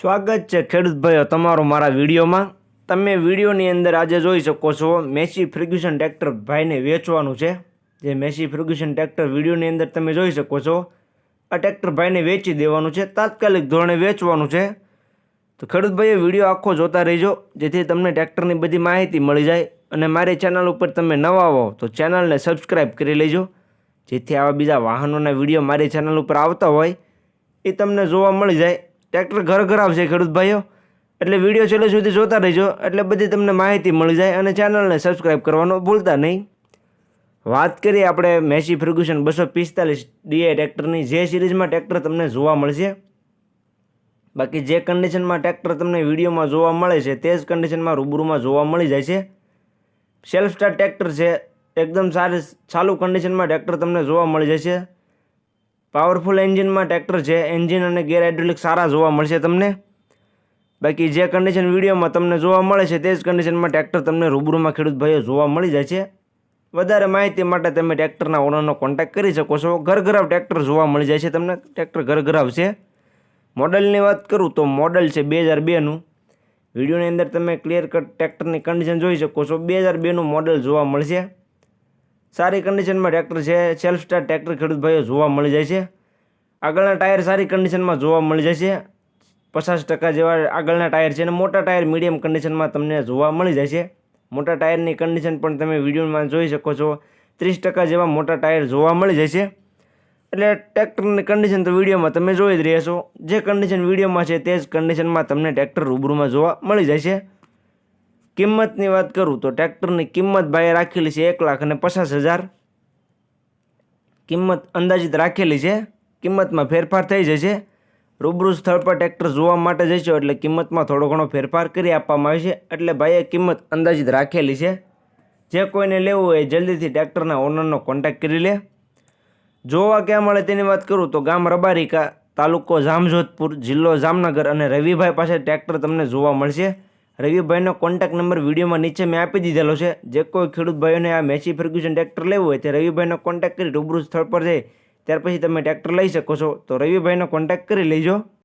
સ્વાગત છે ખેડૂત ભાઈઓ તમારો મારા વિડીયોમાં. તમે વિડીયોની અંદર આજે જોઈ શકો છો, મેસી ફર્ગ્યુસન ટ્રેક્ટર ભાઈને વેચવાનું છે. જે મેસી ફર્ગ્યુસન ટ્રેક્ટર વિડીયોની અંદર તમે જોઈ શકો છો, આ ટ્રેક્ટર ભાઈને વેચી દેવાનું છે, તાત્કાલિક ધોરણે વેચવાનું છે. તો ખેડૂત ભાઈઓ, વીડિયો આખો જોતા રહેજો, જેથી તમને ટ્રેક્ટરની બધી માહિતી મળી જાય અને મારી ચેનલ ઉપર તમે નવા આવો તો ચેનલને સબસ્ક્રાઈબ કરી લેજો. જેથી આવા બીજા વાહનોના વીડિયો મારી ચેનલ ઉપર આવતા હોય, એ તમને જોવા મળી જાય. ટ્રેક્ટર ઘર ઘર આવશે ખેડૂત ભાઈઓ. એટલે વીડિયો છેલ્લે સુધી જોતા રહેજો. એટલે બધી તમને માહિતી મળી જાય અને ચેનલને સબસ્ક્રાઈબ કરવાનું ભૂલતા નહીં. વાત કરીએ આપણે મેસી ફર્ગ્યુસન બસો પિસ્તાલીસ ડીએ ટ્રેક્ટરની. જે સિરીઝમાં ટ્રેક્ટર તમને જોવા મળશે. બાકી જે કન્ડિશનમાં ટ્રેક્ટર તમને વિડીયોમાં જોવા મળે છે, તે જ કન્ડિશનમાં રૂબરૂમાં જોવા મળી જાય છે. સેલ્ફ સ્ટાર્ટ ટ્રેક્ટર છે. એકદમ સારી, ચાલુ કન્ડિશનમાં ટ્રેક્ટર તમને જોવા મળી જશે. પાવરફુલ એન્જિનમાં ટ્રેક્ટર છે એન્જિન અને ગેર હાઇડ્રોલિક સારા જોવા મળશે તમને. બાકી જે કન્ડિશન વિડીયોમાં તમને જોવા મળે છે તે જ કન્ડિશનમાં ટ્રેક્ટર તમને રૂબરૂમાં ખેડૂત ભાઈઓ જોવા મળી જાય છે. વધારે માહિતી માટે તમે ટ્રેક્ટરના ઓનરનો કોન્ટેક્ટ કરી શકો છો. ઘરઘરાવ ટ્રેક્ટર જોવા મળી જાય છે તમને. ટ્રેક્ટર ઘરઘરાવ છે. મોડલની વાત કરું તો મોડલ છે બે હજાર બેનું વિડીયોની અંદર તમે ક્લિયર કટ ટ્રેક્ટરની કન્ડિશન જોઈ શકો છો. બે હજાર બેનું મોડલ જોવા મળશે. સારી કન્ડિશનમાં ટ્રેક્ટર છે સેલ્ફ સ્ટાર્ટ ટ્રેક્ટર ખેડૂત ભાઈઓ જોવા મળી જાય છે. આગળના ટાયર સારી કન્ડિશનમાં જોવા મળી જાય છે. પચાસ ટકા જેવા આગળના ટાયર છે અને મોટા ટાયર મીડિયમ કન્ડિશનમાં તમને જોવા મળી જાય છે. મોટા ટાયરની કન્ડિશન પણ તમે વિડીયોમાં જોઈ શકો છો. ત્રીસ ટકા જેવા મોટા ટાયર જોવા મળી જાય છે. એટલે ટ્રેક્ટરની કન્ડિશન તો વિડીયોમાં તમે જોઈ જ રહ્યા છો. જે કન્ડિશન વિડીયોમાં છે તે જ કન્ડિશનમાં તમને ટ્રેક્ટર રૂબરૂમાં જોવા મળી જાય છે. કિંમતની વાત કરું તો ટ્રેક્ટરની કિંમત ભાઈએ રાખેલી છે એક લાખ અને પચાસ હજાર. કિંમત અંદાજિત રાખેલી છે. કિંમતમાં ફેરફાર થઈ જશે. રૂબરૂ સ્થળ પર ટ્રેક્ટર જોવા માટે જશો એટલે કિંમતમાં થોડો ઘણો ફેરફાર કરી આપવામાં આવે છે એટલે ભાઈએ કિંમત અંદાજિત રાખેલી છે. જે કોઈને લેવું હોય જલ્દીથી ટ્રેક્ટરના ઓનરનો કોન્ટેક્ટ કરી લે. જોવા ક્યાં મળે તેની વાત કરું તો ગામ રબારિકા તાલુકો જામજોધપુર જિલ્લો જામનગર અને રવિભાઈ પાસે ટ્રેક્ટર તમને જોવા મળશે. રવિભાઈનો કોન્ટેક્ટ નંબર વિડીયોમાં નીચે મેં આપી દીધેલો છે. જે કોઈ ખેડૂત ભાઈઓને આ મેસી ફર્ગ્યુસન ટ્રેક્ટર લેવું હોય, તે રવિભાઈનો કોન્ટેક્ટ કરી રૂબરૂ સ્થળ પર જાય ત્યાર પછી તમે ટ્રેક્ટર લઈ શકો છો. તો રવિભાઈનો કોન્ટેક્ટ કરી લેજો.